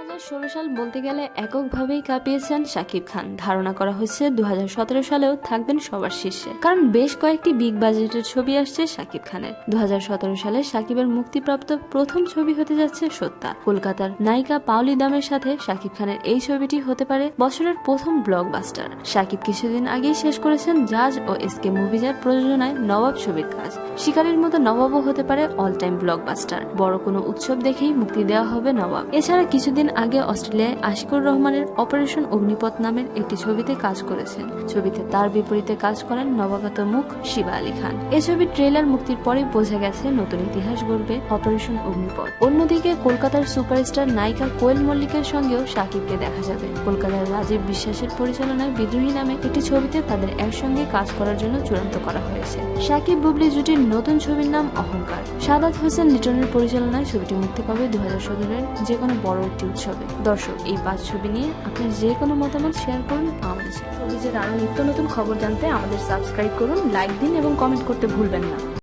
ষোলো সাল বলতে গেলে এককভাবেই কাঁপিয়েছেন শাকিব খান। ধারণা করা হচ্ছে দু হাজার সতেরো সালেও থাকবেন সবার শীর্ষে। কারণ বেশ কয়েকটি বিগ বাজেটের ছবি আসছে শাকিব খানের। দু হাজার সতেরো সালে শাকিবের মুক্তিপ্রাপ্ত প্রথম ছবি হতে যাচ্ছে সত্তা। কলকাতার নায়িকা পাওলি দামের সাথে শাকিব খানের এই ছবিটি হতে পারে বছরের প্রথম ব্লকবাস্টার। শাকিব কিছুদিন আগেই শেষ করেছেন জাজ ও এসকে মুভিজার প্রযোজনায় নবাব ছবির কাজ। শিকারের মতো নবাবও হতে পারে অল টাইম ব্লকবাস্টার বড় কোনো উৎসব দেখেই মুক্তি দেওয়া হবে নবাব। এছাড়া কিছুদিন আগে অস্ট্রেলিয়ায় আশিকুর রহমানের অপারেশন অগ্নিপথ নামের একটি ছবিতে কাজ করেছেন। ছবিতে তার বিপরীতে কাজ করেন নবাগত মুখ শিবা আলী খান। এ ছবির ট্রেলার মুক্তির পরেই বোঝা গেছে নতুন ইতিহাস গড়বে অপারেশন অগ্নিপথ। অন্যদিকে কলকাতার সুপারস্টার নায়িকা কোয়েল মল্লিকের সঙ্গেও সাকিবকে দেখা যাবে। কলকাতার রাজীব বিশ্বাসের পরিচালনায় বিদ্রোহী নামে একটি ছবিতে তাদের একসঙ্গে কাজ করার জন্য চূড়ান্ত করা হয়েছে। সাকিব বুবলি জুটির নতুন ছবির নাম অহংকার। সাদাত হোসেন লিটনের পরিচালনায় ছবিটি মুক্তি পাবে দু হাজার সতেরোর যে কোনো বড় একটি উৎসবে দর্শক, এই পাঁচ ছবি নিয়ে আপনার যে কোনো মতামত শেয়ার করুন আমাদের সাথে। নিত্য নতুন খবর জানতে আমাদের সাবস্ক্রাইব করুন লাইক দিন এবং কমেন্ট করতে ভুলবেন না